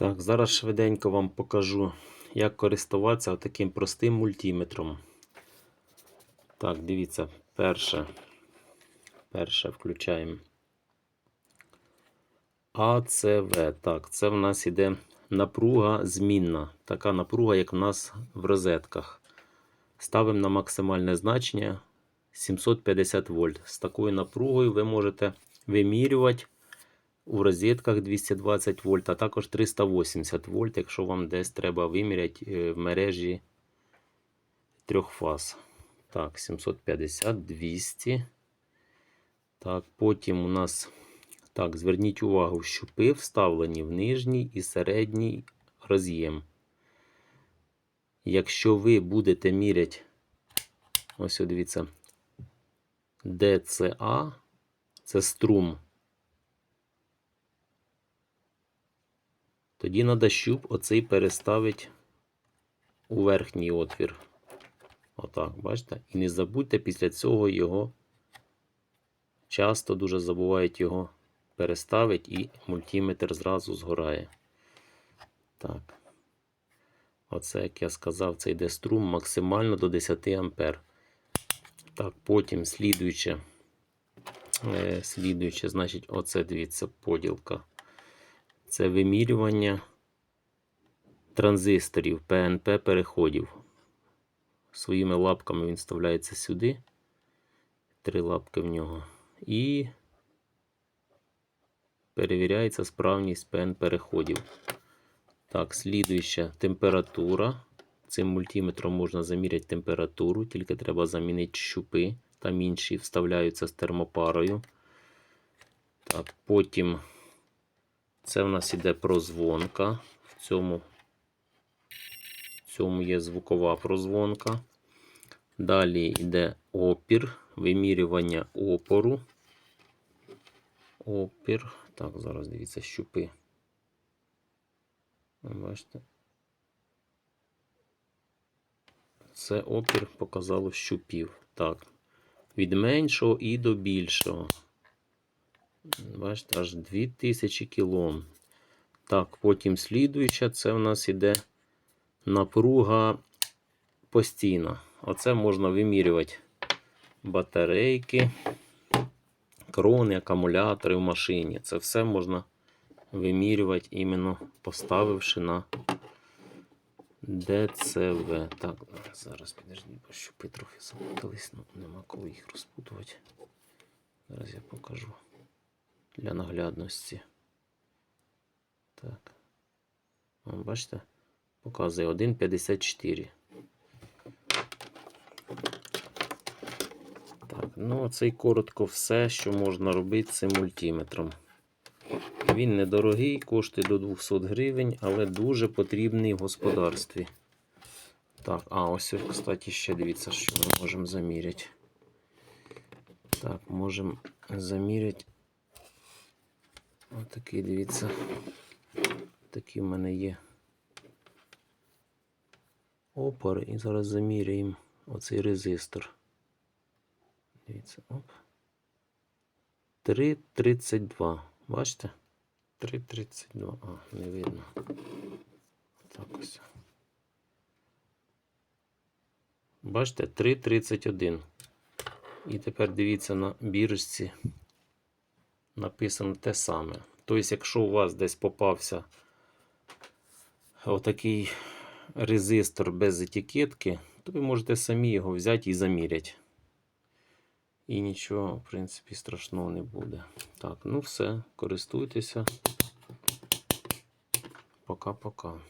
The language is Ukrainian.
Так, зараз швиденько вам покажу, як користуватися таким простим мультиметром. Так, дивіться, перше. Перше включаємо. АЦВ. Так, це в нас іде напруга змінна. Така напруга, як в нас в розетках. Ставимо на максимальне значення 750 вольт. З такою напругою ви можете вимірювати у розетках 220 вольт, а також 380 вольт, якщо вам десь треба виміряти е, в мережі трьох фаз. Так, 750, 200. Так, потім у нас, так, зверніть увагу, щупи вставлені в нижній і середній роз'єм. Якщо ви будете міряти, ось дивіться, ДЦА, це струм. Тоді треба щуп оцей переставити у верхній отвір. Отак, бачите? І не забудьте після цього його. Часто дуже забувають його переставити і мультиметр зразу згорає. Так. Оце, як я сказав, це йде струм максимально до 10 ампер. Так, потім слідуюче. Е, слідуюче, значить, оце дивіться, поділка. Це вимірювання транзисторів ПНП переходів. Своїми лапками він вставляється сюди. Три лапки в нього. І перевіряється справність ПН переходів. Так, слідуюча температура. Цим мультиметром можна заміряти температуру, тільки треба замінити щупи. Там інші вставляються з термопарою. Так, потім це в нас іде прозвонка. В цьому, в цьому є звукова прозвонка. Далі йде опір, вимірювання опору. Опір. Так, зараз дивіться, щупи. Бачите? Це опір показало щупів. Так. Від меншого і до більшого. Бачите, аж 2000 кілом. Так, потім слідуюча, це в нас іде напруга постійна. Оце можна вимірювати батарейки, крони, акумулятори в машині. Це все можна вимірювати, іменно поставивши на ДЦВ. Так, зараз підожди, бо щупи трохи запутались, ну нема коли їх розпутувати. Зараз я покажу для наглядності. Так. Бачите? Показує 1,54. Так, ну це і коротко все, що можна робити цим мультиметром. Він недорогий, коштує до 200 гривень, але дуже потрібний в господарстві. Так, а ось, кстати, ще дивіться, що ми можемо заміряти. Так, можемо заміряти. Отакий, дивіться. Такі в мене є опори. І зараз заміряємо оцей резистор. Дивіться, оп. 3,32. Бачите? 3,32. А, не видно. Так ось. Бачите, 3,31. І тепер дивіться на біржці. Написано те саме. Тобто, якщо у вас десь попався отакий резистор без етикетки, то ви можете самі його взяти і заміряти. І нічого, в принципі, страшного не буде. Так, ну все, користуйтеся. Пока-пока.